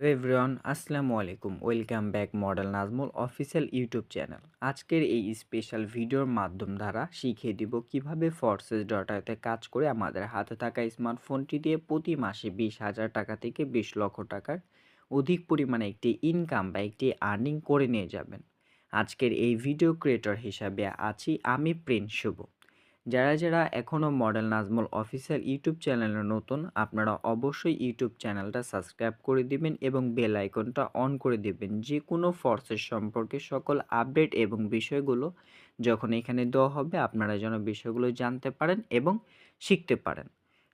Everyone আসসালামু আলাইকুম। Welcome back model Nazmul official YouTube channel আজকের এই স্পেশাল ভিডিওর মাধ্যম দ্বারা শিখিয়ে দিব কীভাবে ফোর্সেস ডটাতে কাজ করে আমাদের হাতে থাকা স্মার্টফোনটি দিয়ে প্রতি মাসে বিশ হাজার টাকা থেকে বিশ লক্ষ টাকার অধিক পরিমাণে একটি ইনকাম বা একটি আর্নিং করে নিয়ে যাবেন। আজকের এই ভিডিও ক্রিয়েটর হিসাবে আছি আমি প্রিন্স শুভ যারা যারা এখনও মডেল নাজমুল অফিসিয়াল ইউটিউব চ্যানেলে নতুন, আপনারা অবশ্যই ইউটিউব চ্যানেলটা সাবস্ক্রাইব করে দিবেন এবং বেল আইকনটা অন করে দিবেন। যে কোনো ফোর্সের সম্পর্কে সকল আপডেট এবং বিষয়গুলো যখন এখানে দেওয়া হবে, আপনারা যেন বিষয়গুলো জানতে পারেন এবং শিখতে পারেন।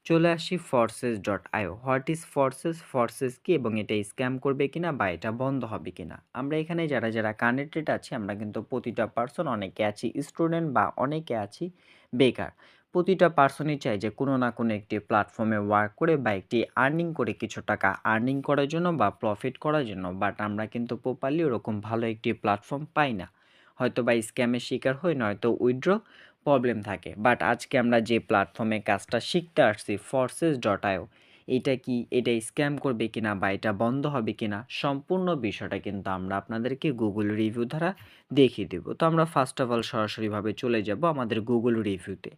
চলে আসি forces dot IO what is forces forces কি এবং এটা স্ক্যাম করবে কিনা বা এটা বন্ধ হবে কিনা? আমরা এখানে যারা যারা কানেক্টেড আছি, আমরা কিন্তু প্রতিটা পার্সন অনেকে আছি স্টুডেন্ট বা অনেকে আছি, বেকার। প্রতিটা পার্সনই চাই যে কোনো না কোনো একটি প্ল্যাটফর্মে ওয়ার্ক করে বা একটি আর্নিং করে কিছু টাকা আর্নিং করার জন্য বা প্রফিট করার জন্য বাট আমরা কিন্তু প্রপারলি ওরকম ভালো একটি প্ল্যাটফর্ম পাই না। হয়তো বা স্ক্যামের শিকার হই, নয়তো উইথড্র প্রবলেম থাকে। বাট আজকে আমরা যে প্ল্যাটফর্মে কাজটা শিখতে আসছি ফোর্সেস ডট আইও এটা কি, এটা স্ক্যাম করবে কিনা বা এটা বন্ধ হবে কিনা, সম্পূর্ণ বিষয়টা কিন্তু আমরা আপনাদেরকে গুগল রিভিউ দ্বারা দেখিয়ে দেবো। তো আমরা ফার্স্ট অফ অল সরাসরিভাবে চলে যাব আমাদের গুগল রিভিউতে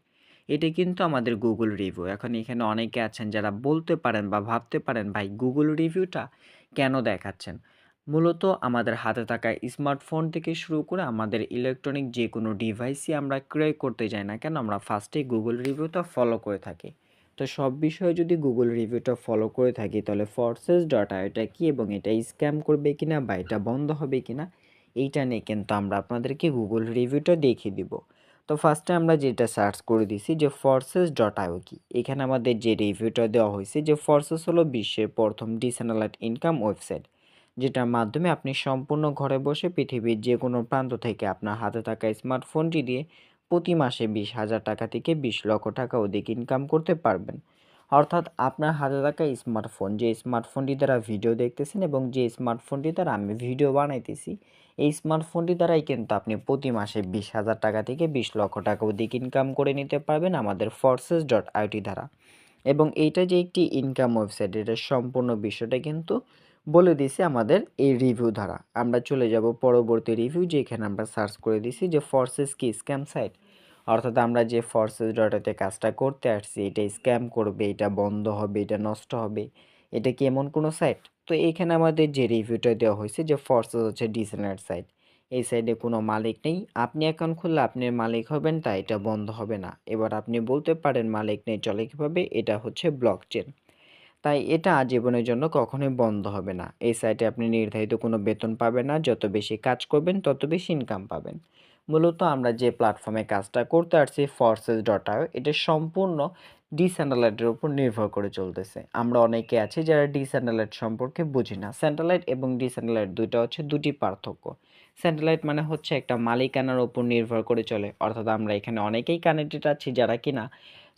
এটা কিন্তু আমাদের গুগল রিভিউ এখন এখানে অনেকে আছেন যারা বলতে পারেন বা ভাবতে পারেন, ভাই গুগল রিভিউটা কেন দেখাচ্ছেন? মূলত আমাদের হাতে থাকা স্মার্টফোন থেকে শুরু করে আমাদের ইলেকট্রনিক যে কোনো ডিভাইসই আমরা ক্রয় করতে যাই না কেন, আমরা ফার্স্টে গুগল রিভিউটা ফলো করে থাকি। তো সব বিষয়ে যদি গুগল রিভিউটা ফলো করে থাকি, তাহলে ফোর্সেস ডট এটা কি এবং এটা স্ক্যাম করবে কি না বা এটা বন্ধ হবে কিনা, এইটা নিয়ে কিন্তু আমরা আপনাদেরকে গুগল রিভিউটা দেখিয়ে দিব। তো ফার্স্টে আমরা যেটা সার্চ করে দিছি যে ফোর্সেস ডট আইও কি? এখানে আমাদের যে রিভিউটা দেওয়া হয়েছে যে ফোর্সেস হলো বিশ্বের প্রথম ডিসেনালাইট ইনকাম ওয়েবসাইট যেটার মাধ্যমে আপনি সম্পূর্ণ ঘরে বসে পৃথিবীর যে কোনো প্রান্ত থেকে আপনার হাতে থাকা স্মার্টফোনটি দিয়ে প্রতি মাসে বিশ হাজার টাকা থেকে বিশ লক্ষ টাকা অধিক ইনকাম করতে পারবেন। অর্থাৎ আপনার হাতে থাকা স্মার্টফোন, যে স্মার্টফোনটি দ্বারা ভিডিও দেখতেছেন এবং যে স্মার্টফোনটি দ্বারা আমি ভিডিও বানাইতেছি, এই স্মার্টফোনটি দ্বারাই কিন্তু আপনি প্রতি মাসে বিশ হাজার টাকা থেকে বিশ লক্ষ টাকা অধিক ইনকাম করে নিতে পারবেন আমাদের ফোর্সেস ডট আইটি দ্বারা। এবং এইটা যে একটি ইনকাম ওয়েবসাইট এটার সম্পূর্ণ বিষয়টা কিন্তু বলে দিছে আমাদের এই রিভিউ দ্বারা। আমরা চলে যাব পরবর্তী রিভিউ যেখানে আমরা সার্চ করে দিছি যে ফোর্সেস কি স্ক্যাম সাইট অর্থাৎ আমরা যে ফোর্সেস ডটাতে কাজটা করতে আসছি, এটা স্ক্যাম করবে, এটা বন্ধ হবে, এটা নষ্ট হবে, এটা কি এমন কোনো সাইট তো এইখানে আমাদের যে রিভিউটা দেওয়া হয়েছে যে ফোর্সেস হচ্ছে ডিসেনার সাইট এই সাইডে কোনো মালিক নেই। আপনি অ্যাকাউন্ট খুললে আপনি মালিক হবেন তা এটা বন্ধ হবে না। এবার আপনি বলতে পারেন মালিক নেই, চলে কীভাবে? এটা হচ্ছে ব্লক চেন তাই এটা আজীবনের জন্য কখনোই বন্ধ হবে না। এই সাইটে আপনি নির্ধারিত কোনো বেতন পাবেন না, যত বেশি কাজ করবেন, তত বেশি ইনকাম পাবেন। মূলত আমরা যে প্ল্যাটফর্মে কাজটা করতে আসছি ফোর্সেস ডট আইও এটা সম্পূর্ণ ডিস্যান্ডালাইটের উপর নির্ভর করে চলতেছে। আমরা অনেকে আছি যারা ডিস্যান্ডালাইট সম্পর্কে বুঝি না। স্যান্টেলাইট এবং ডিস্যান্ডালাইট দুইটা হচ্ছে দুটি পার্থক্য। স্যাটেলাইট মানে হচ্ছে একটা মালিকানার উপর নির্ভর করে চলে। অর্থাৎ আমরা এখানে অনেকেই কানেক্টেড আছি যারা কিনা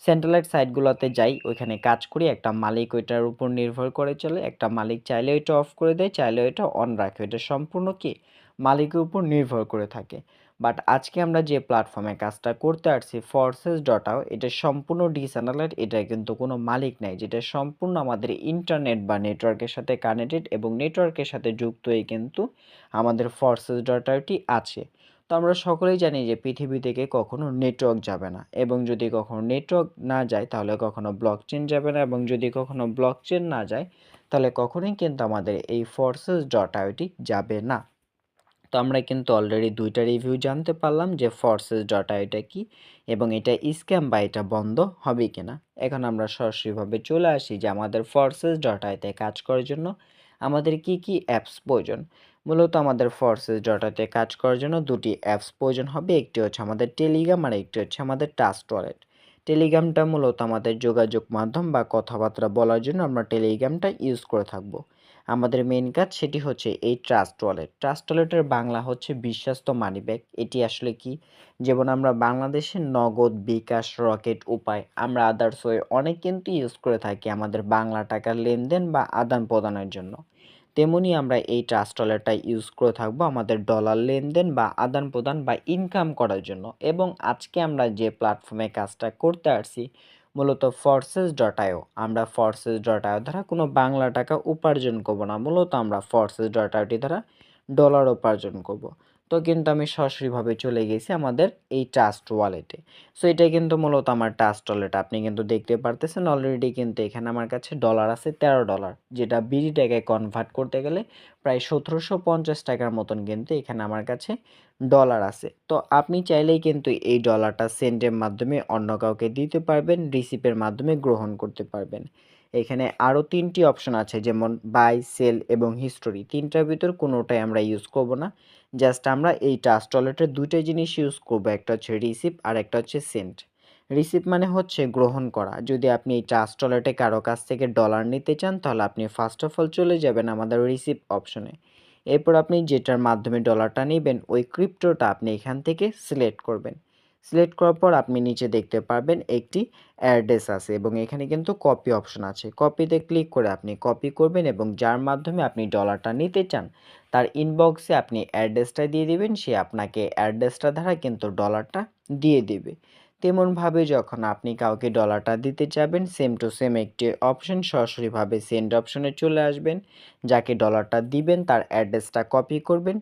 স্যাটেলাইট সাইটগুলোতে যাই, ওইখানে কাজ করি, একটা মালিক ওইটার উপর নির্ভর করে চলে, একটা মালিক চাইলে ওইটা অফ করে দেয়, চাইলে ওইটা অন রাখে। ওইটা সম্পূর্ণ কি? মালিকের উপর নির্ভর করে থাকে। বাট আজকে আমরা যে প্ল্যাটফর্মে কাজটা করতে আসছি ফোর্সেস ডটাও এটা সম্পূর্ণ ডিস্যাটেলাইট এটা কিন্তু কোনো মালিক নাই, যেটা সম্পূর্ণ আমাদের ইন্টারনেট বা নেটওয়ার্কের সাথে কানেক্টেড এবং নেটওয়ার্কের সাথে যুক্ত হয়ে কিন্তু আমাদের ফোর্সেস ডটাটি আছে। তো আমরা সকলেই জানি যে পৃথিবী থেকে কখনো নেটওয়ার্ক যাবে না এবং যদি কখনো নেটওয়ার্ক না যায়, তাহলে কখনো ব্লক চেন যাবে না এবং যদি কখনো ব্লক চেন না যায়, তাহলে কখনোই কিন্তু আমাদের এই ফোর্সেস ডট আইওটি যাবে না। তো আমরা কিন্তু অলরেডি দুইটা রিভিউ জানতে পারলাম যে ফোর্সেস ডট আইটা কি এবং এটা স্ক্যাম বা এটা বন্ধ হবে কিনা। এখন আমরা সরাসরিভাবে চলে আসি যে আমাদের ফোর্সেস ডট আইতে কাজ করার জন্য আমাদের কি কি অ্যাপস প্রয়োজন। মূলত আমাদের ফোর্সেস ডটাতে কাজ করার জন্য দুটি অ্যাপস প্রয়োজন হবে, একটি হচ্ছে আমাদের টেলিগ্রাম আর একটি হচ্ছে আমাদের টাস্ক ওয়ালেট টেলিগ্রামটা মূলত আমাদের যোগাযোগ মাধ্যম বা কথাবার্তা বলার জন্য আমরা টেলিগ্রামটা ইউজ করে থাকব। আমাদের মেন কাজ সেটি হচ্ছে এই ট্রাস্ট ওয়ালেট ট্রাস্ট ওয়ালেটের বাংলা হচ্ছে বিশ্বস্ত মানি ব্যাগ এটি আসলে কি? যেমন আমরা বাংলাদেশের নগদ, বিকাশ, রকেট, উপায়, আমরা আদার্স ওয়ে অনেক কিন্তু ইউজ করে থাকি আমাদের বাংলা টাকার লেনদেন বা আদান প্রদানের জন্য। তেমনি আমরা এই ট্রাস্ট ওয়ালেটটা ইউজ করে থাকব আমাদের ডলার লেনদেন বা আদান প্রদান বা ইনকাম করার জন্য। এবং আজকে আমরা যে প্ল্যাটফর্মে কাজটা করতে আসছি মূলত ফরসেস ডট আইও আমরা ফরসেস ডট আইও দ্বারা কোনো বাংলা টাকা উপার্জন করব না, মূলত আমরা ফরসেস ডট আইওটি দ্বারা ডলার উপার্জন করব। তো কিন্তু আমি সরাসরিভাবে চলে গেছি আমাদের এই ট্রাস্ট ওয়ালেটে সো এটা কিন্তু মূলত আমার ট্রাস্ট ওয়ালেট আপনি কিন্তু দেখতে পারতেছেন অলরেডি কিন্তু এখানে আমার কাছে ডলার আছে তেরো ডলার যেটা বিডি টাকায় কনভার্ট করতে গেলে প্রায় সতেরোশো পঞ্চাশ টাকার মতন কিন্তু এখানে আমার কাছে ডলার আছে। তো আপনি চাইলেই কিন্তু এই ডলারটা সেন্টের মাধ্যমে অন্য কাউকে দিতে পারবেন রিসিপের মাধ্যমে গ্রহণ করতে পারবেন। এখানে আরও তিনটি অপশন আছে, যেমন বাই সেল এবং হিস্টোরি তিনটার ভিতর কোনোটাই আমরা ইউজ করব না। জাস্ট আমরা এই ট্রাস্ট ওয়ালেটের দুইটা জিনিস ইউজ করব। একটা হচ্ছে রিসিপ আর একটা হচ্ছে সেন্ট রিসিপ মানে হচ্ছে গ্রহণ করা। যদি আপনি এই ট্রাস্ট ওয়ালেটে কারও কাছ থেকে ডলার নিতে চান, তাহলে আপনি ফার্স্ট অফ অল চলে যাবেন আমাদের রিসিপ অপশনে এরপর আপনি যেটার মাধ্যমে ডলারটা নেবেন, ওই ক্রিপ্টোটা আপনি এখান থেকে সিলেক্ট করবেন। সিলেক্ট করার পর আপনি নিচে দেখতে পারবেন একটি অ্যাড্রেস আছে এবং এখানে কিন্তু কপি অপশন আছে। কপিতে ক্লিক করে আপনি কপি করবেন এবং যার মাধ্যমে আপনি ডলারটা নিতে চান, তার ইনবক্সে আপনি অ্যাড্রেসটা দিয়ে দিবেন, সে আপনাকে অ্যাড্রেসটা দ্বারা কিন্তু ডলারটা দিয়ে দিবে। তেমনভাবে যখন আপনি কাউকে ডলারটা দিতে চাবেন সেম টু সেম একটি অপশন সরাসরিভাবে সেন্ড অপশনে চলে আসবেন। যাকে ডলারটা দিবেন, তার অ্যাড্রেসটা কপি করবেন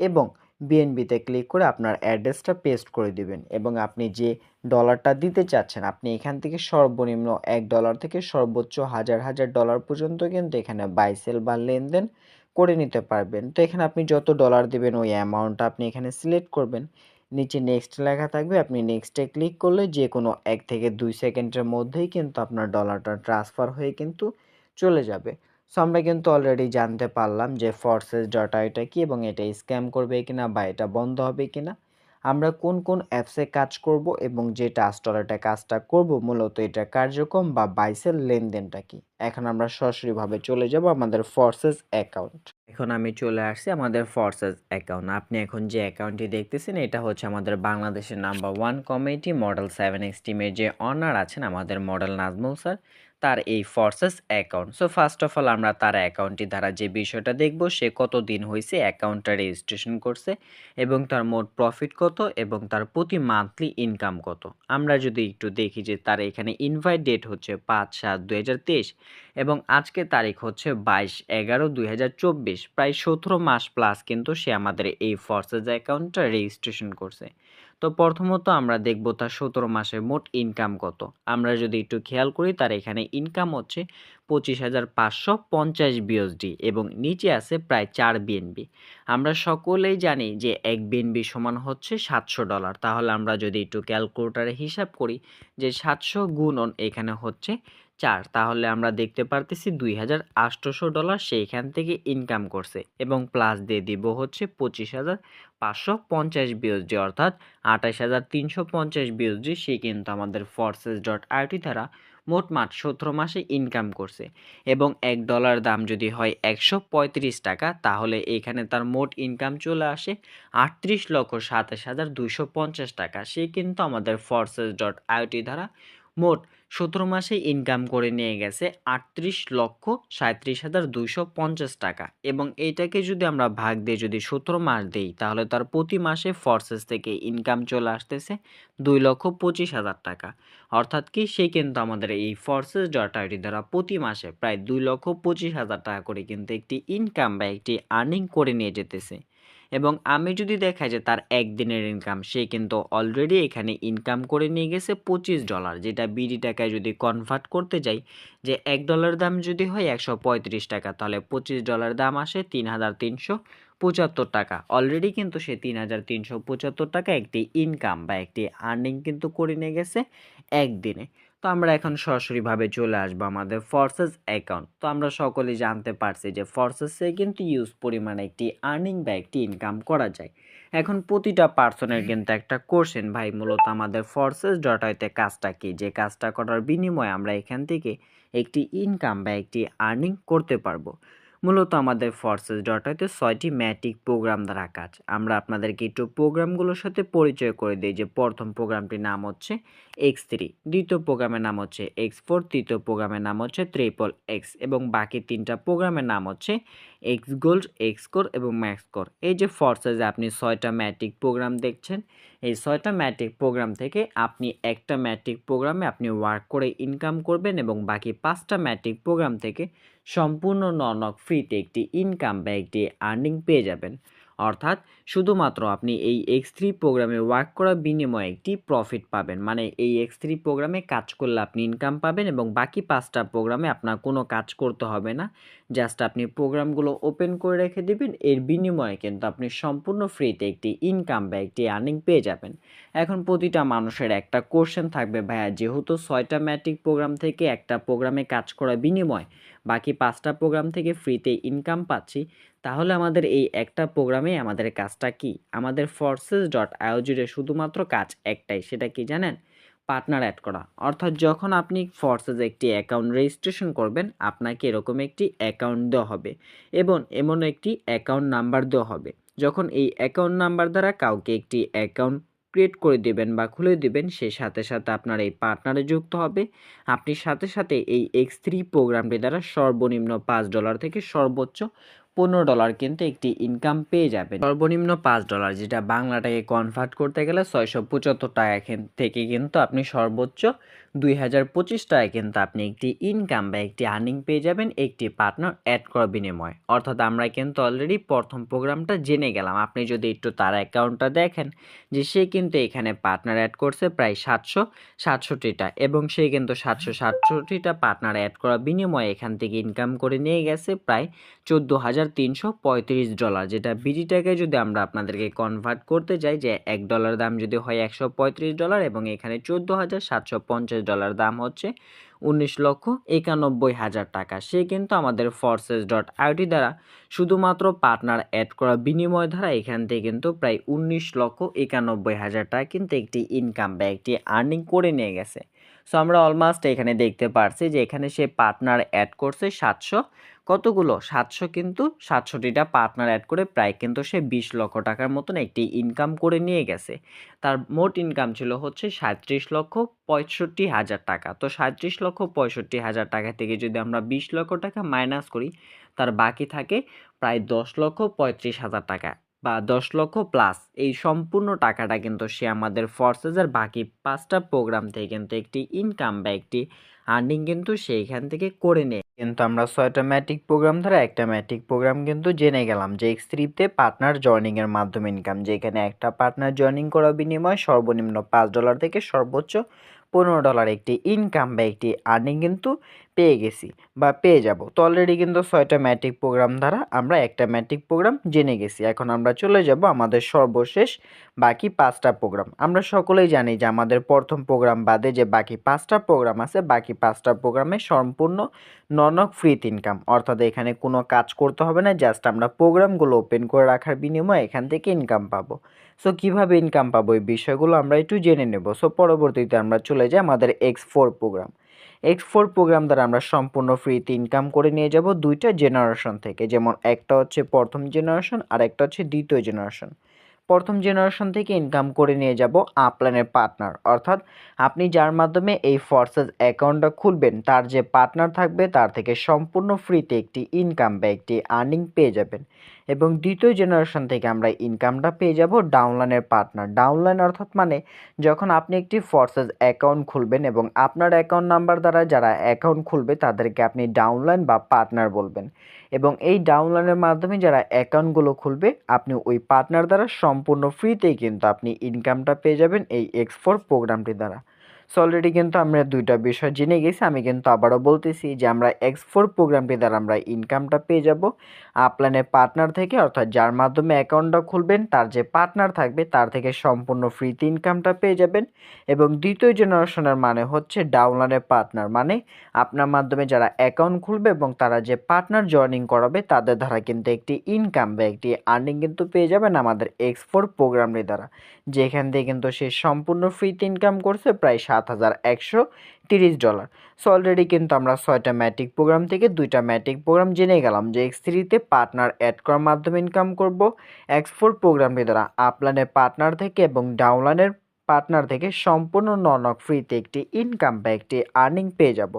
এবং বিএনবিতে ক্লিক করে আপনার অ্যাড্রেসটা পেস্ট করে দিবেন এবং আপনি যে ডলারটা দিতে চাচ্ছেন, আপনি এখান থেকে সর্বনিম্ন এক ডলার থেকে সর্বোচ্চ হাজার হাজার ডলার পর্যন্ত কিন্তু এখানে বাইসেল বা লেনদেন করে নিতে পারবেন। তো এখানে আপনি যত ডলার দেবেন, ওই অ্যামাউন্টটা আপনি এখানে সিলেক্ট করবেন। নিচে নেক্সট লেখা থাকবে, আপনি নেক্সটে ক্লিক করলে যে কোনো এক থেকে দুই সেকেন্ডের মধ্যেই কিন্তু আপনার ডলারটা ট্রান্সফার হয়ে কিন্তু চলে যাবে। সো আমরা কিন্তু অলরেডি জানতে পারলাম যে ফর্সেস ডট আইটা কি এবং এটা স্ক্যাম করবে কিনা বা এটা বন্ধ হবে কিনা। আমরা কোন কোন অ্যাপসে কাজ করব এবং যে টাস্টলারটা কাজটা করব, মূলত এটা কার্যক্রম বা বাইসেল লেনদেনটা কি? এখন আমরা সরাসরিভাবে চলে যাব আমাদের ফর্সেস অ্যাকাউন্ট এখন আমি চলে আসছি আমাদের ফর্সেস অ্যাকাউন্ট আপনি এখন যে অ্যাকাউন্টটি দেখতেছেন, এটা হচ্ছে আমাদের বাংলাদেশের number one committee model seven X টিমের যে অনার আছেন, আমাদের মডেল নাজমুল স্যার তার এই forces account so first of all আমরা তার অ্যাকাউন্টটি দ্বারা যে বিষয়টা দেখব, সে কত দিন হয়েছে অ্যাকাউন্টটা রেজিস্ট্রেশন করছে এবং তার মোট প্রফিট কত এবং তার প্রতি মান্থলি ইনকাম কত। আমরা যদি একটু দেখি যে তার এখানে ইনভাইট ডেট হচ্ছে পাঁচ সাত দুই এবং আজকে তারিখ হচ্ছে বাইশ এগারো দুই প্রায় সতেরো মাস প্লাস কিন্তু সে আমাদের এই ফর্সেস অ্যাকাউন্টটা রেজিস্ট্রেশন করছে। তো প্রথমত আমরা দেখব তার সতেরো মাসের মোট ইনকাম কত। আমরা যদি একটু খেয়াল করি, তার এখানে ইনকাম হচ্ছে পঁচিশ হাজার পাঁচশো পঞ্চাশ বিএসডি এবং নিচে আছে প্রায় চার বিএনবি আমরা সকলেই জানি যে এক বিএনবি সমান হচ্ছে সাতশো ডলার তাহলে আমরা যদি একটু ক্যালকুলেটারে হিসাব করি যে সাতশো গুণন এখানে হচ্ছে চার। তাহলে আমরা দেখতে পারতেছি দুই হাজার আটশোশো ডলার সেইখান থেকে ইনকাম করছে এবং প্লাস দিয়ে দিব হচ্ছে পঁচিশ হাজার পাঁচশো পঞ্চাশ বিএসডি অর্থাৎ আঠাশ হাজার তিনশো পঞ্চাশ বিএসডি সে কিন্তু আমাদের ফর্সেস ডট আইটি দ্বারা মোটমাট সতেরো মাসে ইনকাম করছে এবং এক ডলার দাম যদি হয় একশো পঁয়ত্রিশ টাকা তাহলে এখানে তার মোট ইনকাম চলে আসে আটত্রিশ লক্ষ সাতাশ হাজার দুইশো পঞ্চাশ টাকা। সে কিন্তু আমাদের ফর্সেস ডট আইটি দ্বারা মোট সতেরো মাসে ইনকাম করে নিয়ে গেছে আটত্রিশ লক্ষ সাঁত্রিশ হাজার দুইশো পঞ্চাশ টাকা। এবং এইটাকে যদি আমরা ভাগ দিয়ে যদি সতেরো মাস দিই, তাহলে তার প্রতি মাসে ফর্সেস থেকে ইনকাম চলে আসতেছে দুই লক্ষ পঁচিশ হাজার টাকা। অর্থাৎ কি? সে কিন্তু আমাদের এই ফর্সেস ডট আইডি দ্বারা প্রতি মাসে প্রায় দুই লক্ষ পঁচিশ হাজার টাকা করে কিন্তু একটি ইনকাম বা একটি আর্নিং করে নিয়ে যেতেছে। এবং আমি যদি দেখাই যে তার একদিনের ইনকাম সে কিন্তু অলরেডি এখানে ইনকাম করে নিয়ে গেছে পঁচিশ ডলার যেটা বিডি টাকায় যদি কনভার্ট করতে যাই, যে এক ডলার দাম যদি হয় একশো পঁয়ত্রিশ টাকা, তাহলে পঁচিশ ডলার দাম আসে তিন হাজার তিনশো পঁচাত্তর টাকা। অলরেডি কিন্তু সে তিন হাজার তিনশো পঁচাত্তর টাকা একটি ইনকাম বা একটি আর্নিং কিন্তু করে নিয়ে গেছে একদিনে। তো আমরা এখন সরাসরিভাবে চলে আসব আমাদের ফর্সেস অ্যাকাউন্ট তো আমরা সকলে জানতে পারছি যে ফর্সেসে কিন্তু ইউজ পরিমাণে একটি আর্নিং বা একটি ইনকাম করা যায়। এখন প্রতিটা পার্সনের কিন্তু একটা কোশ্চেন ভাই, মূলত আমাদের ফর্সেস ডট হইতে কাজটা কী? যে কাজটা করার বিনিময়ে আমরা এখান থেকে একটি ইনকাম বা একটি আর্নিং করতে পারব। মূলত আমাদের ফর্সেস ডটাতে ছয়টি ম্যাটিক প্রোগ্রাম দ্বারা কাজ আমরা আপনাদেরকে একটু প্রোগ্রামগুলোর সাথে পরিচয় করে দিই যে প্রথম প্রোগ্রামটির নাম হচ্ছে এক্স থ্রি দ্বিতীয় প্রোগ্রামের নাম হচ্ছে এক্স ফোর তৃতীয় প্রোগ্রামের নাম হচ্ছে ট্রিপল এক্স এবং বাকি তিনটা প্রোগ্রামের নাম হচ্ছে এক্স গোল্ড এক্স কোর এবং ম্যাক্স কোর এই যে ফর্সেসে আপনি ছয়টা ম্যাট্রিক প্রোগ্রাম দেখছেন এই ছয়টা ম্যাট্রিক প্রোগ্রাম থেকে আপনি একটা ম্যাট্রিক প্রোগ্রামে আপনি ওয়ার্ক করে ইনকাম করবেন এবং বাকি পাঁচটা ম্যাট্রিক প্রোগ্রাম থেকে সম্পূর্ণ ননক ফ্রিতে একটি ইনকাম বা একটি আর্নিং পেয়ে যাবেন। অর্থাৎ শুধুমাত্র আপনি এই এক্স থ্রি প্রোগ্রামে ওয়ার্ক করার বিনিময়ে একটি প্রফিট পাবেন। মানে এই এক্স থ্রি প্রোগ্রামে কাজ করলে আপনি ইনকাম পাবেন এবং বাকি পাঁচটা প্রোগ্রামে আপনার কোনো কাজ করতে হবে না। জাস্ট আপনি প্রোগ্রামগুলো ওপেন করে রেখে দেবেন। এর বিনিময়ে কিন্তু আপনি সম্পূর্ণ ফ্রিতে একটি ইনকাম বা একটি আর্নিং পেয়ে যাবেন। এখন প্রতিটা মানুষের একটা কোশ্চেন থাকবে, ভাইয়া, যেহেতু ছয়টা ম্যাট্রিক প্রোগ্রাম থেকে একটা প্রোগ্রামে কাজ করার বিনিময় বাকি পাঁচটা প্রোগ্রাম থেকে ফ্রিতে ইনকাম পাচ্ছি, তাহলে আমাদের এই একটা প্রোগ্রামে আমাদের কাজটা কি? আমাদের ফোর্সেস ডট আয়োজুড়ে শুধুমাত্র কাজ একটাই, সেটা কি জানেন? পার্টনার অ্যাড করা। অর্থাৎ যখন আপনি ফোর্সেস একটি অ্যাকাউন্ট রেজিস্ট্রেশন করবেন, আপনাকে এরকম একটি অ্যাকাউন্ট দেওয়া হবে এবং এমন একটি অ্যাকাউন্ট নাম্বার দেওয়া হবে। যখন এই অ্যাকাউন্ট নাম্বার দ্বারা কাউকে একটি অ্যাকাউন্ট ক্রিয়েট করে দেবেন বা খুলে দিবেন, সে সাথে সাথে আপনার এই পার্টনারে যুক্ত হবে। আপনি সাথে সাথে এই এক্স থ্রি প্রোগ্রামটি দ্বারা সর্বনিম্ন পাঁচ ডলার থেকে সর্বোচ্চ পনেরো ডলার কিন্তু একটি ইনকাম পেয়ে যাবেন। সর্বনিম্ন পাঁচ ডলার, যেটা বাংলাটাকে কনভার্ট করতে গেলে ছয়শো পঁচাত্তর টাকা থেকে কিন্তু আপনি সর্বোচ্চ দুই হাজার পঁচিশ টাকায় কিন্তু আপনি একটি ইনকাম বা একটি আর্নিং পেয়ে যাবেন, একটি পার্টনার অ্যাড করার বিনিময়। অর্থাৎ আমরা কিন্তু অলরেডি প্রথম প্রোগ্রামটা জেনে গেলাম। আপনি যদি একটু তার অ্যাকাউন্টটা দেখেন যে সে কিন্তু এখানে পার্টনার অ্যাড করছে প্রায় সাতশো, সাতষট্টিটা এবং সে কিন্তু সাতশো, সাতষট্টিটা পার্টনার অ্যাড করার বিনিময়ে এখান থেকে ইনকাম করে নিয়ে গেছে প্রায় চোদ্দ হাজার তিনশো পঁয়ত্রিশ ডলার যেটা টাকায় যদি আমরা আপনাদেরকে কনভার্ট করতে যাই যে এক ডলার দাম যদি হয় একশো পঁয়ত্রিশ ডলার এবং এখানে চোদ্দ হাজার সাতশো পঞ্চাশ ডলার দাম হচ্ছে উনিশ লক্ষ একানব্বই হাজার টাকা। সে কিন্তু আমাদের ফরসেস ডট আইটি দ্বারা শুধুমাত্র পার্টনার অ্যাড করা বিনিময় দ্বারা এখান থেকে কিন্তু প্রায় উনিশ লক্ষ একানব্বই হাজার টাকা কিন্তু একটি ইনকাম বা একটি আর্নিং করে নিয়ে গেছে। সো আমরা অলমোস্ট এখানে দেখতে পারছি যে এখানে সে পার্টনার অ্যাড করছে সাতশো কতগুলো? সাতশো কিন্তু সাতষট্টিটা পার্টনার অ্যাড করে প্রায় কিন্তু সে বিশ লক্ষ টাকার মতন একটি ইনকাম করে নিয়ে গেছে। তার মোট ইনকাম ছিল হচ্ছে সাঁত্রিশ লক্ষ পঁয়ষট্টি হাজার টাকা। তো সাঁত্রিশ লক্ষ পঁয়ষট্টি হাজার টাকা থেকে যদি আমরা বিশ লক্ষ টাকা মাইনাস করি, তার বাকি থাকে প্রায় দশ লক্ষ পঁয়ত্রিশ হাজার টাকা বা দশ লক্ষ প্লাস এই সম্পূর্ণ টাকাটা কিন্তু সে আমাদের ফর্সেসের বাকি পাঁচটা প্রোগ্রাম থেকে কিন্তু একটি ইনকাম বা একটি আর্নিং কিন্তু সেইখান থেকে করে নেয়। কিন্তু আমরা ছয়টা ম্যাট্রিক প্রোগ্রাম ধরে একটা ম্যাট্রিক প্রোগ্রাম কিন্তু জেনে গেলাম যে এক্স থ্রিতে পার্টনার জয়নিংয়ের মাধ্যমে ইনকাম যেখানে একটা পার্টনার জয়নিং করার বিনিময় সর্বনিম্ন পাঁচ ডলার থেকে সর্বোচ্চ পনেরো ডলার একটি ইনকাম বা একটি আর্নিং কিন্তু পেয়ে গেছি বা পেয়ে যাব। তো অলরেডি কিন্তু ছয়টা ম্যাট্রিক প্রোগ্রাম দ্বারা আমরা একটা ম্যাট্রিক প্রোগ্রাম জেনে গেছি। এখন আমরা চলে যাব আমাদের সর্বশেষ বাকি পাঁচটা প্রোগ্রাম আমরা সকলেই জানি যে আমাদের প্রথম প্রোগ্রাম বাদে যে বাকি পাঁচটা প্রোগ্রাম আছে, বাকি পাঁচটা প্রোগ্রামে সম্পূর্ণ ননক ফ্রিত ইনকাম অর্থাৎ এখানে কোনো কাজ করতে হবে না জাস্ট আমরা প্রোগ্রামগুলো ওপেন করে রাখার বিনিময়ে এখান থেকে ইনকাম পাবো। সো কীভাবে ইনকাম পাবো? এই বিষয়গুলো আমরা একটু জেনে নেব। সো পরবর্তীতে আমরা চলে যাই আমাদের X four program X four program দ্বারা আমরা সম্পূর্ণ ফ্রিতে ইনকাম করে নিয়ে যাব দুইটা জেনারেশন থেকে। যেমন একটা হচ্ছে প্রথম জেনারেশন আর একটা হচ্ছে দ্বিতীয় জেনারেশন প্রথম জেনারেশন থেকে ইনকাম করে নিয়ে যাব আপলানের পার্টনার অর্থাৎ আপনি যার মাধ্যমে এই ফর্সেস অ্যাকাউন্টটা খুলবেন, তার যে পার্টনার থাকবে, তার থেকে সম্পূর্ণ ফ্রিতে একটি ইনকাম বা একটি আর্নিং পেয়ে যাবেন। এবং দ্বিতীয় জেনারেশন থেকে আমরা ইনকামটা পেয়ে যাব ডাউনলাইনের পার্টনার ডাউনলাইন অর্থাৎ মানে যখন আপনি একটি ফর্সেস অ্যাকাউন্ট খুলবেন এবং আপনার অ্যাকাউন্ট নাম্বার দ্বারা যারা অ্যাকাউন্ট খুলবে তাদেরকে আপনি ডাউনলাইন বা পার্টনার বলবেন। এবং এই ডাউনলাইনের মাধ্যমে যারা অ্যাকাউন্টগুলো খুলবে, আপনি ওই পার্টনার দ্বারা সম্পূর্ণ ফ্রিতেই কিন্তু আপনি ইনকামটা পেয়ে যাবেন এই এক্স ফোর প্রোগ্রামটি দ্বারা। সো অলরেডি কিন্তু আমরা দুইটা বিষয় জেনে গেছি। আমি কিন্তু আবারও বলতেছি যে আমরা এক্স ফোর প্রোগ্রামটি দ্বারা আমরা ইনকামটা পেয়ে যাব। আপলাইনের পার্টনার থেকে, অর্থাৎ যার মাধ্যমে অ্যাকাউন্টটা খুলবেন, তার যে পার্টনার থাকবে, তার থেকে সম্পূর্ণ ফ্রিতে ইনকামটা পেয়ে যাবেন। এবং দ্বিতীয় জেনারেশনের মানে হচ্ছে ডাউনলাইনের পার্টনার মানে আপনার মাধ্যমে যারা অ্যাকাউন্ট খুলবে এবং তারা যে পার্টনার জয়নিং করাবে, তাদের দ্বারা কিন্তু একটি ইনকাম বা একটি আর্নিং কিন্তু পেয়ে যাবেন আমাদের এক্স ফোর প্রোগ্রামটি দ্বারা, যেখান থেকে কিন্তু সে সম্পূর্ণ ফ্রিতে ইনকাম করছে প্রায় সাত হাজার একশো তিরিশ ডলার। সো অলরেডি কিন্তু আমরা ছয়টা ম্যাট্রিক প্রোগ্রাম থেকে দুইটা ম্যাট্রিক প্রোগ্রাম জেনে গেলাম যে এক্স থ্রিতে পার্টনার অ্যাড করার মাধ্যমে ইনকাম করব এক্স ফোর প্রোগ্রামটি দ্বারা আপলাইনের পার্টনার থেকে এবং ডাউনলাইনের পার্টনার থেকে সম্পূর্ণ ননক ফ্রিতে একটি ইনকাম বা একটি আর্নিং পেয়ে যাব।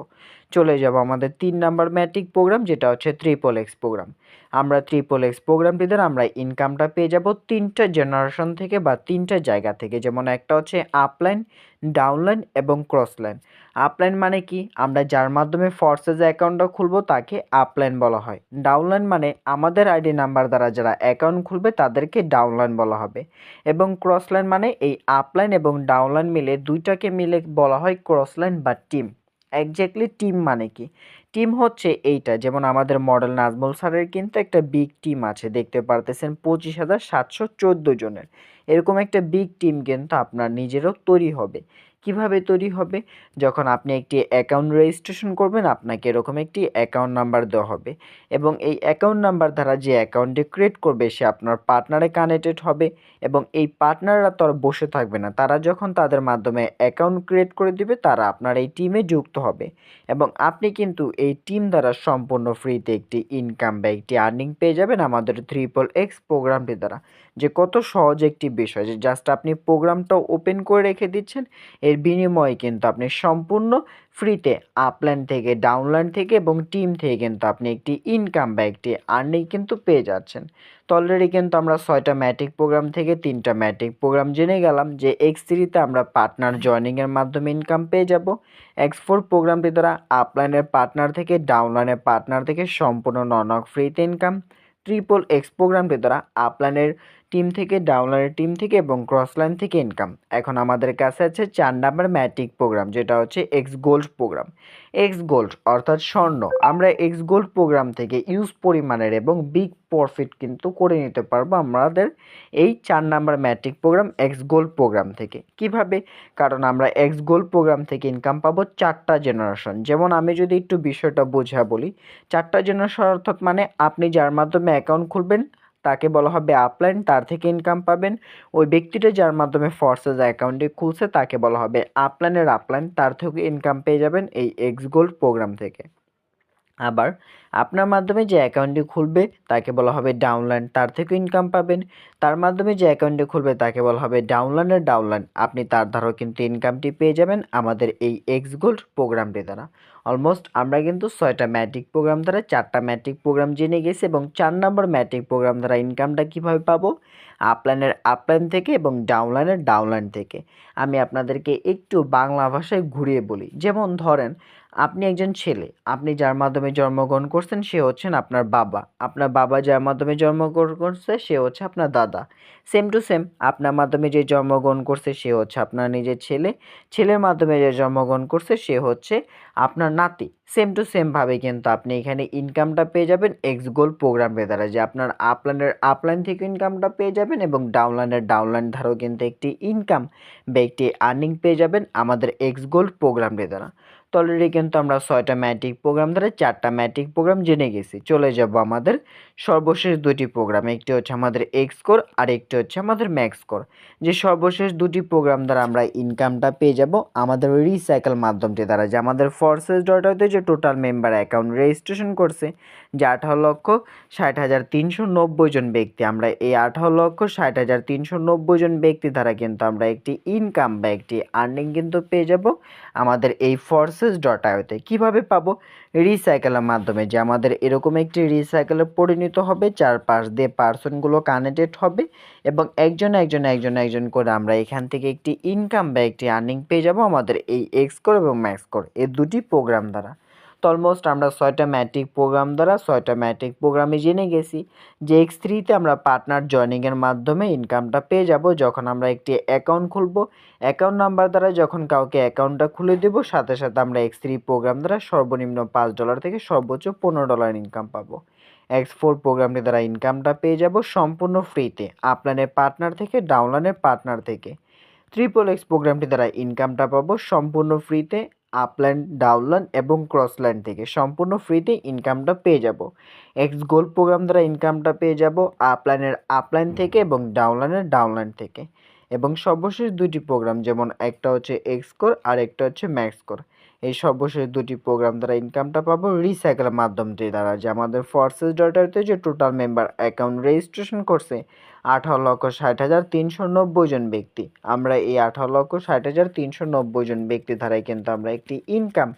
চলে যাব আমাদের তিন নাম্বার ম্যাট্রিক প্রোগ্রাম যেটা হচ্ছে ট্রিপল এক্স প্রোগ্রাম আমরা ট্রিপল এক্স প্রোগ্রামটি দ্বারা আমরা ইনকামটা পেয়ে যাব তিনটা জেনারেশন থেকে বা তিনটা জায়গা থেকে, যেমন একটা হচ্ছে আপলাইন ডাউনলাইন এবং ক্রসলাইন আপলাইন মানে কি? আমরা যার মাধ্যমে ফর্সেজ অ্যাকাউন্টটা খুলবো তাকে আপলাইন বলা হয়। ডাউনলাইন মানে আমাদের আইডি নাম্বার দ্বারা যারা অ্যাকাউন্ট খুলবে তাদেরকে ডাউনলাইন বলা হবে। এবং ক্রসলাইন মানে এই আপলাইন এবং ডাউনলাইন মিলে দুইটাকে মিলে বলা হয় ক্রসলাইন বা টিম একজ্যাক্টলি টিম মানে কি? টিম হচ্ছে এইটা, যেমন আমাদের মডেল নাজমুল স্যারের কিন্তু একটা বিগ টিম আছে, দেখতে পারতেছেন পঁচিশ হাজার সাতশো চোদ্দ জনের। এরকম একটা বিগ টিম কিন্তু আপনার নিজেরও তৈরি হবে। কীভাবে তৈরি হবে? যখন আপনি একটি অ্যাকাউন্ট রেজিস্ট্রেশন করবেন, আপনাকে এরকম একটি অ্যাকাউন্ট নাম্বার দেওয়া হবে এবং এই অ্যাকাউন্ট নাম্বার দ্বারা যে অ্যাকাউন্টটি ক্রিয়েট করবে, সে আপনার পার্টনারে কানেক্টেড হবে এবং এই পার্টনাররা তো আর বসে থাকবে না। তারা যখন তাদের মাধ্যমে অ্যাকাউন্ট ক্রিয়েট করে দিবে, তারা আপনার এই টিমে যুক্ত হবে এবং আপনি কিন্তু এই টিম দ্বারা সম্পূর্ণ ফ্রিতে একটি ইনকাম বা একটি আর্নিং পেয়ে যাবেন আমাদের ট্রিপল এক্স প্রোগ্রামটি দ্বারা। যে কত সহজ একটি বিষয়, যে জাস্ট আপনি প্রোগ্রামটাও ওপেন করে রেখে দিচ্ছেন, এর বিনিময়ে কিন্তু আপনি সম্পূর্ণ ফ্রিতে আপল্যান্ড থেকে ডাউনল্যান্ড থেকে এবং টিম থেকে কিন্তু আপনি একটি ইনকাম বা একটি আর্নিং কিন্তু পেয়ে যাচ্ছেন। তো অলরেডি কিন্তু আমরা ছয়টা ম্যাট্রিক প্রোগ্রাম থেকে তিনটা ম্যাট্রিক প্রোগ্রাম জেনে গেলাম যে এক্স থ্রিতে আমরা পার্টনার জয়নিংয়ের মাধ্যমে ইনকাম পেয়ে যাব। এক্স ফোর প্রোগ্রামটি দ্বারা আপলাইনের পার্টনার থেকে ডাউনলাইনের পার্টনার থেকে সম্পূর্ণ ননক ফ্রিতে ইনকাম ট্রিপল এক্স প্রোগ্রামটি দ্বারা আপলাইনের টিম থেকে ডাউনলাইনের টিম থেকে এবং ক্রসলাইন থেকে ইনকাম। এখন আমাদের কাছে আছে চার নাম্বার ম্যাট্রিক প্রোগ্রাম, যেটা হচ্ছে X gold program. X gold অর্থাৎ স্বর্ণ। আমরা এক্স গোল্ড প্রোগ্রাম থেকে ইউজ পরিমাণের এবং বিগ প্রফিট কিন্তু করে নিতে পারব আমাদের এই চার number matrix program, X gold program থেকে। কীভাবে? কারণ আমরা এক্স গোল্ড প্রোগ্রাম থেকে ইনকাম পাবো চারটা জেনারেশন। যেমন আমি যদি একটু বিষয়টা বোঝা বলি, চারটা জেনারেশন অর্থাৎ মানে আপনি যার মাধ্যমে অ্যাকাউন্ট খুলবেন তাকে বলা হবে আপলাইন তার থেকে ইনকাম পাবেন। ওই ব্যক্তিটা যার মাধ্যমে ফর্সেস অ্যাকাউন্টে খুলছে, তাকে বলা হবে আপলাইনের আপলাইন তার থেকে ইনকাম পেয়ে যাবেন এই এক্স গোল্ড প্রোগ্রাম থেকে। আবার আপনার মাধ্যমে যে অ্যাকাউন্টটি খুলবে, তাকে বলা হবে ডাউনলাইন তার থেকে ইনকাম পাবেন। তার মাধ্যমে যে অ্যাকাউন্টটি খুলবে, তাকে বলা হবে ডাউনলাইনের ডাউনলাইন আপনি তার দ্বারাও কিন্তু ইনকামটি পেয়ে যাবেন আমাদের এই এক্স গোল্ড প্রোগ্রামটি দ্বারা। অলমোস্ট আমরা কিন্তু ছয়টা ম্যাট্রিক প্রোগ্রাম দ্বারা চারটা ম্যাট্রিক প্রোগ্রাম জেনে গেছি এবং চার নম্বর ম্যাট্রিক প্রোগ্রাম দ্বারা ইনকামটা কীভাবে পাবো? আপলাইনের আপলাইন থেকে এবং ডাউনলাইনের ডাউনলাইন থেকে। আমি আপনাদেরকে একটু বাংলা ভাষায় ঘুরিয়ে বলি। যেমন ধরেন আপনি একজন ছেলে, আপনি যার মাধ্যমে জন্মগ্রহণ করছেন সে হচ্ছেন আপনার বাবা। আপনার বাবা যার মাধ্যমে জন্মগ্রহণ করছে সে হচ্ছে আপনার দাদা। সেম টু সেম আপনার মাধ্যমে যে জন্মগ্রহণ করছে সে হচ্ছে আপনার নিজের ছেলে। ছেলের মাধ্যমে যে জন্মগ্রহণ করছে সে হচ্ছে আপনার নাতি। সেম টু সেমভাবে কিন্তু আপনি এখানে ইনকামটা পেয়ে যাবেন এক্স গোল প্রোগ্রামের দ্বারা যে আপনার আপলাইনের আপলাইন থেকে ইনকামটা পেয়ে যাবেন এবং ডাউনলাইনের ডাউনলাইন ধারও কিন্তু একটি ইনকাম বা একটি আর্নিং পেয়ে যাবেন আমাদের এক্স গোল প্রোগ্রামের দ্বারা। তো অলরেডি কিন্তু আমরা ছয়টা ম্যাট্রিক প্রোগ্রাম ধরে চারটা ম্যাট্রিক প্রোগ্রাম জেনে গেছি। চলে যাব আমাদের সর্বশেষ দুটি প্রোগ্রাম, একটি হচ্ছে আমাদের এক্স কোর আর একটি হচ্ছে আমাদের ম্যাক্স কোর যে সর্বশেষ দুটি প্রোগ্রাম দ্বারা আমরা ইনকামটা পেয়ে যাব আমাদের রিসাইকেল মাধ্যমটি দ্বারা, যে আমাদের ফোর্সেস ডটাতে যে টোটাল মেম্বার অ্যাকাউন্ট রেজিস্ট্রেশন করছে যে আঠারো লক্ষ ষাট হাজার তিনশো নব্বই জন ব্যক্তি। আমরা এই আঠারো লক্ষ ষাট হাজার তিনশো নব্বই জন ব্যক্তি দ্বারা কিন্তু আমরা একটি ইনকাম বা একটি আর্নিং কিন্তু পেয়ে যাব আমাদের এই ফোর্সেস ডট আয়োতে কীভাবে পাবো? রিসাইকেলের মাধ্যমে। যে আমাদের এরকম একটি রিসাইকেলে পরিণত হবে চার চারপাশ দিয়ে পার্সনগুলো কানেক্টেড হবে এবং একজন একজন একজন একজন করে আমরা এখান থেকে একটি ইনকাম বা একটি আর্নিং পেয়ে যাব আমাদের এই এক্স কোর এবং ম্যাক্স কোর এই দুটি প্রোগ্রাম দ্বারা। তো অলমোস্ট আমরা ছয়টা ম্যাট্রিক প্রোগ্রাম দ্বারা ছয়টা ম্যাট্রিক প্রোগ্রামে জেনে গেছি যে এক্স থ্রিতে আমরা পার্টনার জয়নিংয়ের মাধ্যমে ইনকামটা পেয়ে যাব। যখন আমরা একটি অ্যাকাউন্ট খুলবো অ্যাকাউন্ট নাম্বার দ্বারা যখন কাউকে অ্যাকাউন্টটা খুলে দেবো, সাথে সাথে আমরা এক্স থ্রি প্রোগ্রাম দ্বারা সর্বনিম্ন পাঁচ ডলার থেকে সর্বোচ্চ পনেরো ডলার ইনকাম পাবো। এক্স ফোর প্রোগ্রামটি দ্বারা ইনকামটা পেয়ে যাব সম্পূর্ণ ফ্রিতে আপলাইনের পার্টনার থেকে ডাউনলাইনের পার্টনার থেকে। ট্রিপল এক্স প্রোগ্রামটি দ্বারা ইনকামটা পাবো সম্পূর্ণ ফ্রিতে আপলাইন ডাউনলাইন এবং ক্রসলাইন থেকে সম্পূর্ণ ফ্রিতে ইনকামটা পেয়ে যাব। এক্স গোল্ড প্রোগ্রাম দ্বারা ইনকামটা পেয়ে যাব আপলাইনের আপলাইন থেকে এবং ডাউনলাইনের ডাউনলাইন থেকে। এবং সর্বশেষ দুটি প্রোগ্রাম যেমন একটা হচ্ছে এক্স কোর আর একটা হচ্ছে ম্যাক্স কোর এই সর্বশেষ দুটি প্রোগ্রাম দ্বারা ইনকামটা পাবো রিসাইকেলের মাধ্যমটি দ্বারা। যে আমাদের ফোর্সেস ডটারতে যে টোটাল মেম্বার অ্যাকাউন্ট রেজিস্ট্রেশন করছে আঠারো লক্ষ ষাট হাজার তিনশো নব্বই জন ব্যক্তি। আমরা এই আঠারো লক্ষ ষাট হাজার তিনশো নব্বই জন ব্যক্তি দ্বারাই কিন্তু আমরা একটি ইনকাম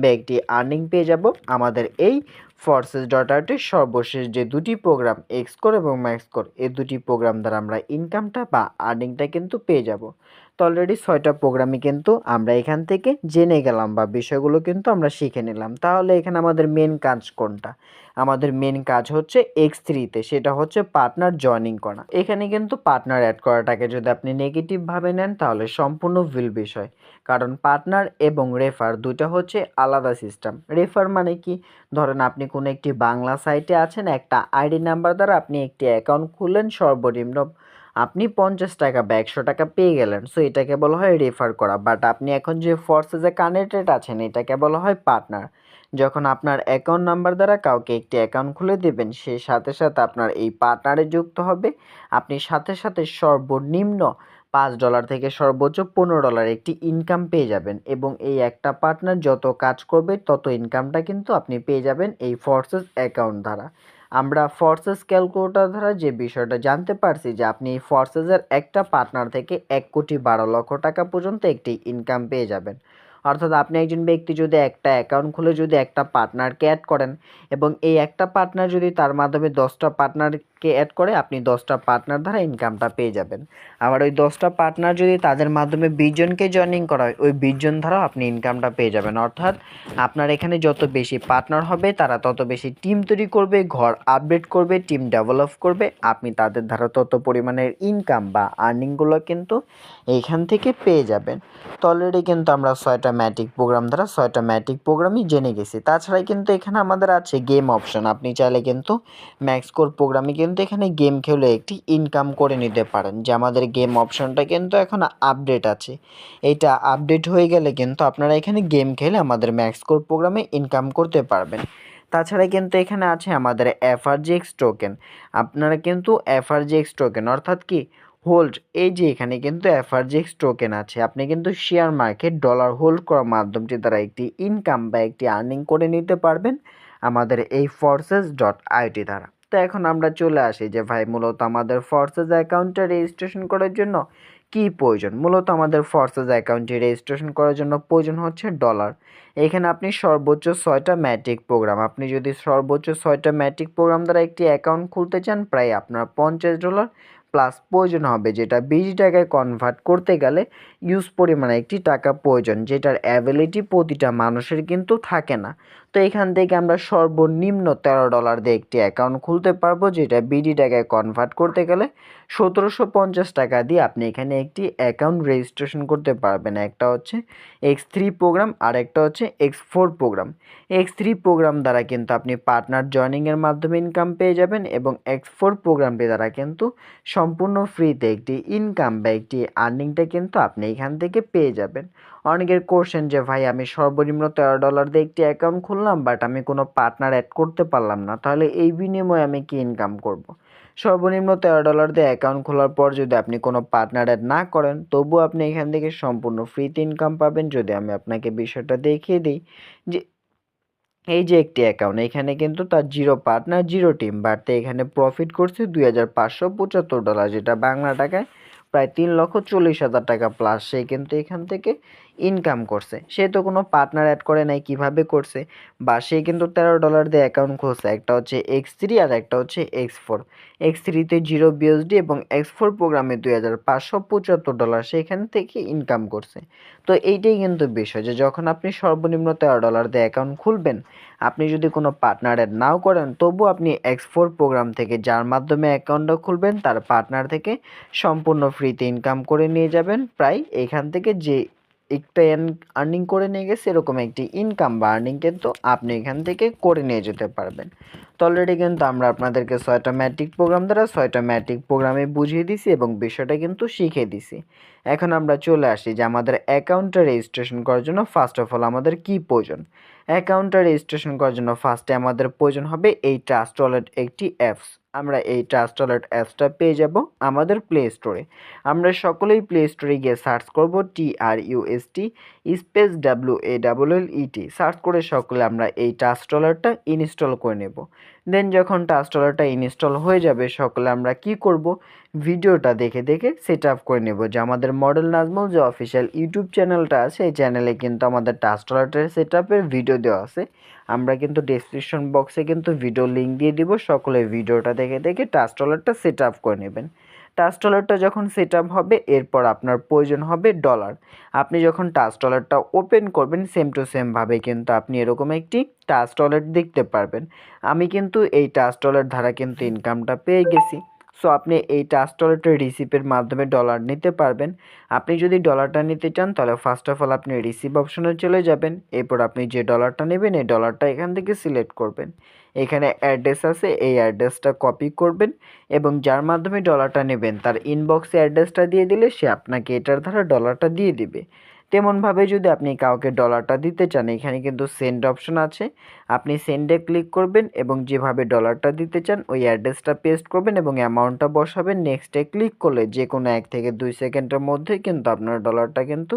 বা একটি আর্নিং পেয়ে যাব। আমাদের এই ফর্সেস ডটারটির সর্বশেষ যে দুটি প্রোগ্রাম এক্সকোর এবং ম্যাক্সকোর এই দুটি প্রোগ্রাম দ্বারা আমরা ইনকামটা বা আর্নিংটা কিন্তু পেয়ে যাব। তো অলরেডি ছয়টা প্রোগ্রামই কিন্তু আমরা এখান থেকে জেনে গেলাম বা বিষয়গুলো কিন্তু আমরা শিখে নিলাম। তাহলে এখানে আমাদের মেন কাজ কোনটা? আমাদের মেন কাজ হচ্ছে এক্স থ্রিতে সেটা হচ্ছে পার্টনার জয়নিং করা। এখানে কিন্তু পার্টনার অ্যাড করাটাকে যদি আপনি নেগেটিভভাবে নেন, তাহলে সম্পূর্ণ ভুল বিষয়। কারণ পার্টনার এবং রেফার দুটা হচ্ছে আলাদা সিস্টেম রেফার মানে কি? ধরেন আপনি কোনো একটি বাংলা সাইটে আছেন, একটা আইডি নাম্বার দ্বারা আপনি একটি অ্যাকাউন্ট খুললেন, সর্বনিম্ন আপনি পঞ্চাশ টাকা বা একশো টাকা পেয়ে গেলেন সো এটাকে বলা হয় রেফার করা। বাট আপনি এখন যে ফোর্সেসে কানেক্টেড আছেন এটাকে বলা হয় পার্টনার যখন আপনার অ্যাকাউন্ট নাম্বার দ্বারা কাউকে একটি অ্যাকাউন্ট খুলে দেবেন, সে সাথে সাথে আপনার এই পার্টনারে যুক্ত হবে। আপনি সাথে সাথে সর্বনিম্ন পাঁচ ডলার থেকে সর্বোচ্চ পনেরো ডলার একটি ইনকাম পেয়ে যাবেন। এবং এই একটা পার্টনার যত কাজ করবে, তত ইনকামটা কিন্তু আপনি পেয়ে যাবেন এই ফোর্সেস অ্যাকাউন্ট দ্বারা। আমরা ফোর্সেস ক্যালকুলেটর দ্বারা যে বিষয়টা জানতে পারছি যে আপনি ফর্সেসের একটা পার্টনার থেকে এক কোটি বারো লক্ষ টাকা পর্যন্ত একটি ইনকাম পেয়ে যাবেন। অর্থাৎ আপনি একজন ব্যক্তি যদি একটা অ্যাকাউন্ট খুলে যদি একটা পার্টনারকে অ্যাড করেন এবং এই একটা পার্টনার যদি তার মাধ্যমে দশটা পার্টনারকে অ্যাড করে আপনি দশটা পার্টনার দ্বারা ইনকামটা পেয়ে যাবেন। আবার ওই দশটা পার্টনার যদি তাদের মাধ্যমে বিশজনকে জয়েনিং করা হয়, ওই বিশজন দ্বারাও আপনি ইনকামটা পেয়ে যাবেন। অর্থাৎ আপনার এখানে যত বেশি পার্টনার হবে, তারা তত বেশি টিম তৈরি করবে, ঘর আপডেট করবে টিম ডেভেলপ করবে, আপনি তাদের দ্বারা তত পরিমাণের ইনকাম বা আর্নিংগুলো কিন্তু এইখান থেকে পেয়ে যাবেন। তো অলরেডি কিন্তু আমরা ছয়টা ম্যাটিক প্রোগ্রাম দ্বারা ছয়টা ম্যাটিক প্রোগ্রামই জেনে গেছি। তাছাড়া কিন্তু এখানে আমাদের আছে গেম অপশন আপনি চাইলে কিন্তু ম্যাক্সকোর প্রোগ্রামে কিন্তু এখানে গেম খেলে একটি ইনকাম করে নিতে পারেন, যে আমাদের গেম অপশনটা কিন্তু এখন আপডেট আছে। এটা আপডেট হয়ে গেলে কিন্তু আপনারা এখানে গেম খেলে আমাদের ম্যাক্সকোর প্রোগ্রামে ইনকাম করতে পারবেন। তাছাড়া কিন্তু এখানে আছে আমাদের এফআরজিএক্স টোকেন আপনারা কিন্তু এফআরজিএক্স টোকেন অর্থাৎ কি? হোল্ড এই যে এখানে কিন্তু এফআরজিএক্স টোকেন আছে, আপনি কিন্তু শেয়ার মার্কেট ডলার হোল্ড করার মাধ্যমটি দ্বারা একটি ইনকাম বা একটি আর্নিং করে নিতে পারবেন আমাদের এই ফোর্সেস ডট আইটি দ্বারা। তো এখন আমরা চলে আসি যে ভাই, মূলত আমাদের ফোর্সেস অ্যাকাউন্টে রেজিস্ট্রেশন করার জন্য কি প্রয়োজন? মূলত আমাদের ফোর্সেস অ্যাকাউন্টে রেজিস্ট্রেশন করার জন্য প্রয়োজন হচ্ছে ডলার এখানে আপনি সর্বোচ্চ ছয়টা ম্যাট্রিক প্রোগ্রাম আপনি যদি সর্বোচ্চ ছয়টা ম্যাট্রিক প্রোগ্রাম দ্বারা একটি অ্যাকাউন্ট খুলতে চান, প্রায় আপনার পঞ্চাশ ডলার প্লাস প্রয়োজন হবে, যেটা বিশ টাকায় কনভার্ট করতে গেলে ইউজ পরিমাণে একটি টাকা প্রয়োজন, যেটার অ্যাবিলিটি প্রতিটা মানুষের কিন্তু থাকে না। তো এখান থেকে আমরা সর্বনিম্ন তেরো ডলার দিয়ে একটি অ্যাকাউন্ট খুলতে পারব, যেটা বিডি টাকায় কনভার্ট করতে গেলে সতেরোশো পঞ্চাশ টাকা দিয়ে আপনি এখানে একটি অ্যাকাউন্ট রেজিস্ট্রেশন করতে পারবেন। একটা হচ্ছে এক্স থ্রি প্রোগ্রাম আর একটা হচ্ছে X four program X three program দ্বারা কিন্তু আপনি পার্টনার জয়নিংয়ের মাধ্যমে ইনকাম পেয়ে যাবেন এবং এক্স ফোর প্রোগ্রামটি দ্বারা কিন্তু সম্পূর্ণ ফ্রিতে একটি ইনকাম বা একটি আর্নিংটা কিন্তু আপনি এখান থেকে পেয়ে যাবেন। অনেকের কোশ্চেন যে, ভাই, আমি সর্বনিম্ন তেরো ডলার দিয়ে একটি অ্যাকাউন্ট খুললাম বাট আমি কোনো পার্টনার অ্যাড করতে পারলাম না, তাহলে এই বিনিময়ে আমি কি ইনকাম করব। সর্বনিম্ন তেরো ডলার দিয়ে অ্যাকাউন্ট খোলার পর যদি আপনি কোনো পার্টনার অ্যাড না করেন তবু আপনি এখান থেকে সম্পূর্ণ ফ্রিতে ইনকাম পাবেন যদি আমি আপনাকে বিষয়টা দেখিয়ে দিই যে, এই যে একটি অ্যাকাউন্ট এখানে কিন্তু তার জিরো পার্টনার জিরো টিম বাড়তে এখানে প্রফিট করছে দুই হাজার পাঁচশো পঁচাত্তর ডলার যেটা বাংলা টাকায় প্রায় তিন লক্ষ চল্লিশ হাজার টাকা প্লাস সে কিন্তু এখান থেকে ইনকাম করছে। সে তো কোনো পার্টনার অ্যাড করে নাই, কীভাবে করছে? বা সে কিন্তু তেরো ডলার দিয়ে অ্যাকাউন্ট খুলছে। একটা হচ্ছে এক্স থ্রি আর একটা হচ্ছে এক্স ফোর এক্স থ্রিতে জিরো বিএসডি এবং এক্স ফোর প্রোগ্রামে দুই হাজার পাঁচশো পঁচাত্তর ডলার সেখান থেকে ইনকাম করছে। তো এইটাই কিন্তু বিষয় যে যখন আপনি সর্বনিম্ন তেরো ডলার দিয়ে অ্যাকাউন্ট খুলবেন আপনি যদি কোনো পার্টনার নাও করেন, তবু আপনি এক্স ফোর প্রোগ্রাম থেকে যার মাধ্যমে অ্যাকাউন্টটা খুলবেন, তার পার্টনার থেকে সম্পূর্ণ ফ্রিতে ইনকাম করে নিয়ে যাবেন। প্রায় এখান থেকে যে একটা আর্নিং করে নিয়ে গেছে, এরকম একটি ইনকাম বা আর্নিং কিন্তু আপনি এখান থেকে করে নিয়ে যেতে পারবেন। তো অলরেডি কিন্তু আমরা আপনাদেরকে ছয়টা ম্যাট্রিক প্রোগ্রাম দ্বারা ছয়টা ম্যাট্রিক প্রোগ্রামে বুঝিয়ে দিছি এবং বিষয়টা কিন্তু শিখিয়ে দিছি। এখন আমরা চলে আসি যে আমাদের অ্যাকাউন্টটা রেজিস্ট্রেশন করার জন্য ফার্স্ট অফ অল আমাদের কী প্রয়োজন? অ্যাকাউন্টটা রেজিস্ট্রেশন করার জন্য ফার্স্টে আমাদের প্রয়োজন হবে এই ট্রাস্ট ওয়ালেট একটি অ্যাপস আমরা এই ট্রাস্ট ওয়ালেট অ্যাপসটা পেয়ে যাব আমাদের প্লে স্টোরে আমরা সকলেই প্লে স্টোরে গিয়ে সার্চ করব T R UST space W A double L ET search করে সকলে আমরা এই ট্রাস্ট ওয়ালেটটা ইনস্টল করে নেব। দেন যখন টাস্টলারটা ইনস্টল হয়ে যাবে, সকলে আমরা কি করব? ভিডিওটা দেখে দেখে সেট আপ করে নেব। যে আমাদের মডেল নাজমল যে অফিসিয়াল ইউটিউব চ্যানেলটা আছে, এই চ্যানেলে কিন্তু আমাদের টাস্টলারটার সেট আপের ভিডিও দেওয়া আছে। আমরা কিন্তু ডেসক্রিপশন বক্সে কিন্তু ভিডিও লিঙ্ক দিয়ে দিব। সকলে ভিডিওটা দেখে দেখে টাস্টলারটা সেট আপ করে নেবেন। ট্রাস্ট ট্রলারটা যখন সেট আপ হবে, এরপর আপনার প্রয়োজন হবে ডলার আপনি যখন টাচ ট্রলারটা ওপেন করবেন সেম টু সেমভাবে কিন্তু আপনি এরকম একটি টাচ ট্রলার দেখতে পারবেন। আমি কিন্তু এই টাচ ট্রলার দ্বারা কিন্তু ইনকামটা পেয়ে গেছি। সো আপনি এই ট্রাস্ট ওয়ালেটের রিসিপের মাধ্যমে ডলার নিতে পারবেন। আপনি যদি ডলারটা নিতে চান, তাহলে ফার্স্ট অফ অল আপনি রিসিভ অপশনে চলে যাবেন। এরপর আপনি যে ডলারটা নেবেন, এই ডলারটা এখান থেকে সিলেক্ট করবেন। এখানে অ্যাড্রেস আছে, এই অ্যাড্রেসটা কপি করবেন এবং যার মাধ্যমে ডলারটা নেবেন, তার ইনবক্সে অ্যাড্রেসটা দিয়ে দিলে সে আপনাকে এটার দ্বারা ডলারটা দিয়ে দিবে। তেমনভাবে যদি আপনি কাউকে ডলারটা দিতে চান, এখানে কিন্তু সেন্ড অপশন আছে। আপনি সেন্ডে ক্লিক করবেন এবং যেভাবে ডলারটা দিতে চান, ওই অ্যাড্রেসটা পেস্ট করবেন এবং অ্যামাউন্টটা বসাবেন। নেক্সটে ক্লিক করলে যে কোনো এক থেকে দুই সেকেন্ডের মধ্যে কিন্তু আপনার ডলারটা কিন্তু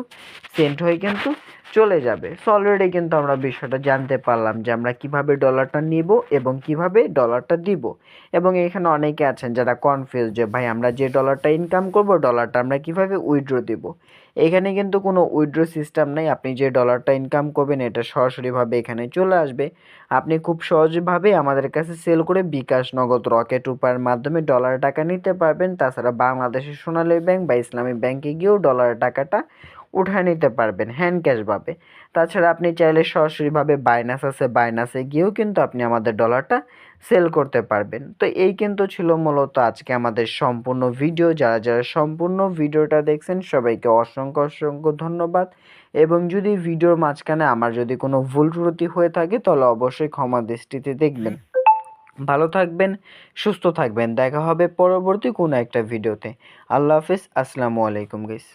সেন্ড হয়ে কিন্তু চলে যাবে। সো অলরেডি কিন্তু আমরা বিষয়টা জানতে পারলাম যে আমরা কীভাবে ডলারটা নিব এবং কীভাবে ডলারটা দিব। এবং এখানে অনেকে আছেন যারা কনফিউজ যে, ভাই, আমরা যে ডলারটা ইনকাম করব, ডলারটা আমরা কীভাবে উইড্রো দিব? এখানে কিন্তু কোনো উইড্রো সিস্টেম নেই। আপনি যে ডলারটা ইনকাম করবেন, এটা সরাসরিভাবে এখানে চলে আসবে। আপনি খুব সহজভাবে আমাদের কাছে সেল করে বিকাশ নগদ রকেট উপায়ের মাধ্যমে ডলার টাকা নিতে পারবেন। তাছাড়া বাংলাদেশের সোনালী ব্যাংক বা ইসলামী ব্যাংকে গিয়েও ডলার টাকাটা উঠায় নিতে পারবেন হ্যান্ড ক্যাশভাবে তাছাড়া আপনি চাইলে সরাসরিভাবে বাইনাস আছে বাইনাসে গিয়েও কিন্তু আপনি আমাদের ডলারটা সেল করতে পারবেন। তো এই কিন্তু ছিল মূলত আজকে আমাদের সম্পূর্ণ ভিডিও যারা যারা সম্পূর্ণ ভিডিওটা দেখছেন, সবাইকে অসংখ্য অসংখ্য ধন্যবাদ। এবং যদি ভিডিওর মাঝখানে আমার যদি কোনো ভুল ত্রুটি হয়ে থাকে, তাহলে অবশ্যই ক্ষমা দৃষ্টিতে দেখবেন। ভালো থাকবেন, সুস্থ থাকবেন। দেখা হবে পরবর্তী কোনো একটা ভিডিওতে। আল্লাহ হাফিজ। আসসালামু আলাইকুম গাইস